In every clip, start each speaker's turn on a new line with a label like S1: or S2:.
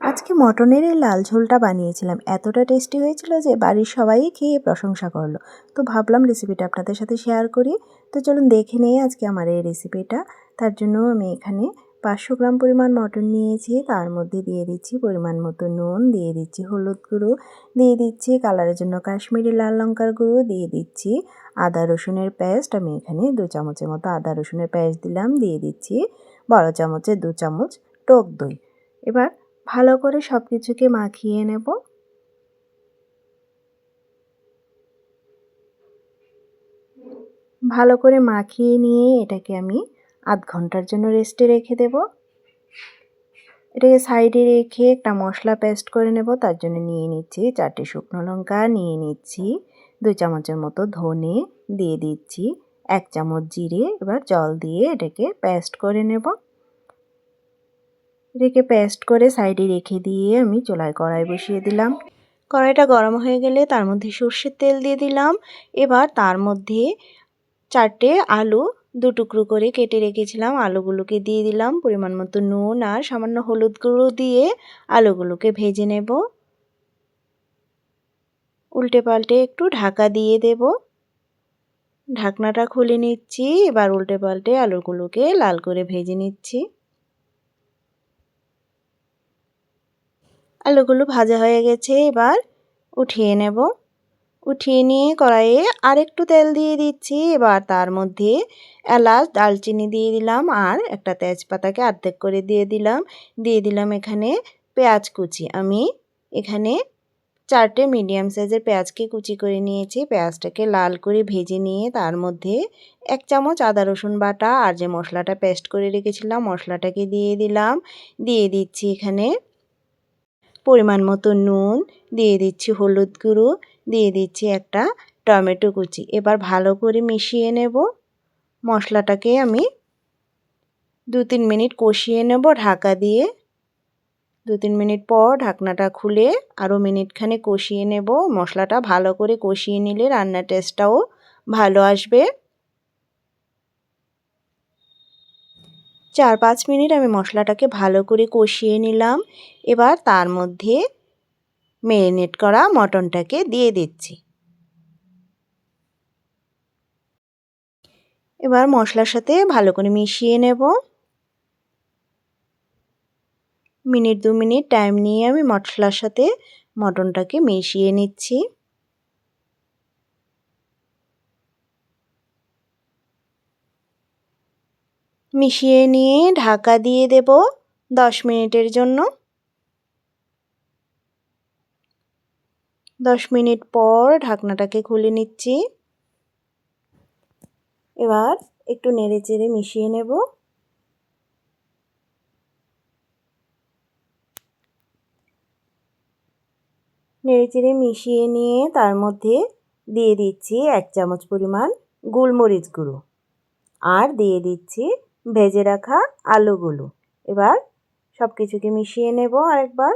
S1: আজকে মটনের এই লাল ঝোলটা বানিয়েছিলাম। এতটা টেস্টি হয়েছিল যে বাড়ির সবাই খেয়ে প্রশংসা করল। তো ভাবলাম রেসিপিটা আপনাদের সাথে শেয়ার করি। তো চলুন দেখে নেই আজকে আমার এই রেসিপিটা তার জন্য আমি এখানে পাঁচশো গ্রাম পরিমাণ মটন নিয়েছি। তার মধ্যে দিয়ে দিচ্ছি পরিমাণ মতো নুন, দিয়ে দিচ্ছি হলুদ গুঁড়ো, দিয়ে দিচ্ছি কালারের জন্য কাশ্মীরি লাল লঙ্কার গুঁড়ো, দিয়ে দিচ্ছি আদা রসুনের পেস্ট আমি এখানে দু চামচের মতো আদা রসুনের পেস্ট দিলাম। দিয়ে দিচ্ছি বড় চামচের দু চামচ টক দই। এবার ভালো করে সব কিছুকে মাখিয়ে নেব। ভালো করে মাখিয়ে নিয়ে এটাকে আমি আধ ঘণ্টার জন্য রেস্টে রেখে দেব। এটাকে সাইডে রেখে একটা মশলা পেস্ট করে নেব, তার জন্য নিয়ে নিচ্ছি চারটে শুকনো লঙ্কা, নিয়ে নিচ্ছি দুই চামচের মতো ধনে দিয়ে দিচ্ছি, এক চামচ জিরে, এবার জল দিয়ে এটাকে পেস্ট করে নেব। রেখে পেস্ট করে সাইডে রেখে দিয়ে আমি চুলায় কড়াই বসিয়ে দিলাম। কড়াইটা গরম হয়ে গেলে তার মধ্যে সর্ষের তেল দিয়ে দিলাম। এবার তার মধ্যে চারটে আলু দু টুকরো করে কেটে রেখেছিলাম। আলুগুলোকে দিয়ে দিলাম। পরিমাণ মতো নুন আর সামান্য হলুদ গুঁড়ো দিয়ে আলুগুলোকে ভেজে নেব। উল্টে পাল্টে একটু ঢাকা দিয়ে দেব। ঢাকনাটা খুলে নিচ্ছি। এবার উল্টে পাল্টে আলুগুলোকে লাল করে ভেজে নিচ্ছি। আলুগুলো ভাজা হয়ে গেছে, এবার উঠিয়ে নেব। উঠিয়ে নিয়ে কড়াইয়ে আরেকটু তেল দিয়ে দিচ্ছি। এবার তার মধ্যে এলাচ দালচিনি দিয়ে দিলাম আর একটা তেজপাতাকে অর্ধেক করে দিয়ে দিলাম। দিয়ে দিলাম এখানে পেঁয়াজ কুচি। আমি এখানে চারটে মিডিয়াম সাইজের পেঁয়াজকে কুচি করে নিয়েছি। পেঁয়াজটাকে লাল করে ভেজে নিয়ে তার মধ্যে এক চামচ আদা, রসুন বাটা আর যে মশলাটা পেস্ট করে রেখেছিলাম, মশলাটাকে দিয়ে দিলাম। দিয়ে দিচ্ছি এখানে পরিমাণ মতো নুন, দিয়ে দিচ্ছি হলুদ গুঁড়ো, দিয়ে দিচ্ছি একটা টমেটো কুচি। এবার ভালো করে মিশিয়ে নেব। মশলাটাকে আমি দু তিন মিনিট কষিয়ে নেব ঢাকা দিয়ে। দু তিন মিনিট পর ঢাকনাটা খুলে আরও মিনিটখানে কষিয়ে নেব। মশলাটা ভালো করে কষিয়ে নিলে রান্নার টেস্টটাও ভালো আসবে। চার পাঁচ মিনিট আমি মশলাটাকে ভালো করে কষিয়ে নিলাম। এবার তার মধ্যে ম্যারিনেট করা মটনটাকে দিয়ে দিচ্ছি। এবার মশলার সাথে ভালো করে মিশিয়ে নেব। মিনিট দু মিনিট টাইম নিয়ে আমি মশলার সাথে মটনটাকে মিশিয়ে নিচ্ছি। মিশিয়ে নিয়ে ঢাকা দিয়ে দেব দশ মিনিটের জন্য। দশ মিনিট পর ঢাকনাটাকে খুলে নিচ্ছি। এবার একটু নেড়ে চেড়ে মিশিয়ে নেব। নেড়ে চেড়ে মিশিয়ে নিয়ে তার মধ্যে দিয়ে দিচ্ছি এক চামচ পরিমাণ গোলমরিচ গুঁড়ো। আর দিয়ে দিচ্ছি ভেজে রাখা আলুগুলো। এবার সব কিছুকে মিশিয়ে নেব আরেকবার।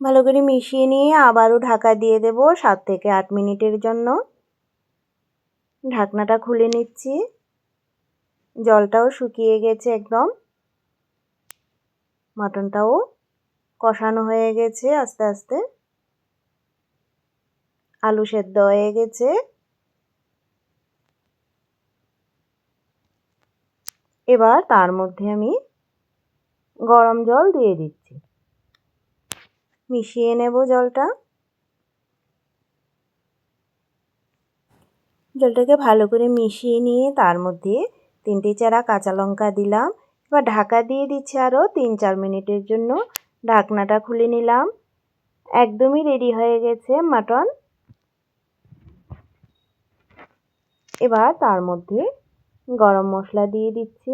S1: ভালো করে মিশিয়ে নিয়ে আবারও ঢাকা দিয়ে দেব সাত থেকে আট মিনিটের জন্য। ঢাকনাটা খুলে নিচ্ছি। জলটাও শুকিয়ে গেছে একদম। মাটনটাও কষানো হয়ে গেছে আস্তে আস্তে। আলু সেদ্ধ হয়ে গেছে। এবার তার মধ্যে আমি গরম জল দিয়ে দিচ্ছি। মিশিয়ে নেব জলটা। জলটাকে ভালো করে মিশিয়ে নিয়ে তার মধ্যে তিনটে চারা কাঁচা লঙ্কা দিলাম। এবার ঢাকা দিয়ে দিচ্ছি আরও তিন চার মিনিটের জন্য। ঢাকনাটা খুলে নিলাম। একদমই রেডি হয়ে গেছে মাটন এবার তার মধ্যে গরম মশলা দিয়ে দিচ্ছি।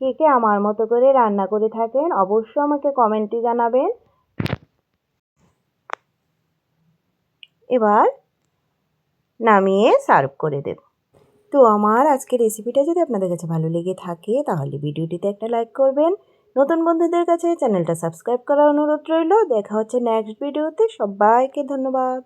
S1: কে কে আমার মতো করে রান্না করে থাকেন, অবশ্যই আমাকে কমেন্টে জানাবেন। এবার নামিয়ে সার্ভ করে দেব। তো আমার আজকের রেসিপিটা যদি আপনাদের কাছে ভালো লেগে থাকে, তাহলে ভিডিওটিতে একটা লাইক করবেন। নতুন বন্ধুদের কাছে চ্যানেলটা সাবস্ক্রাইব করার অনুরোধ রইল। দেখা হচ্ছে নেক্সট ভিডিওতে সবাইকে ধন্যবাদ।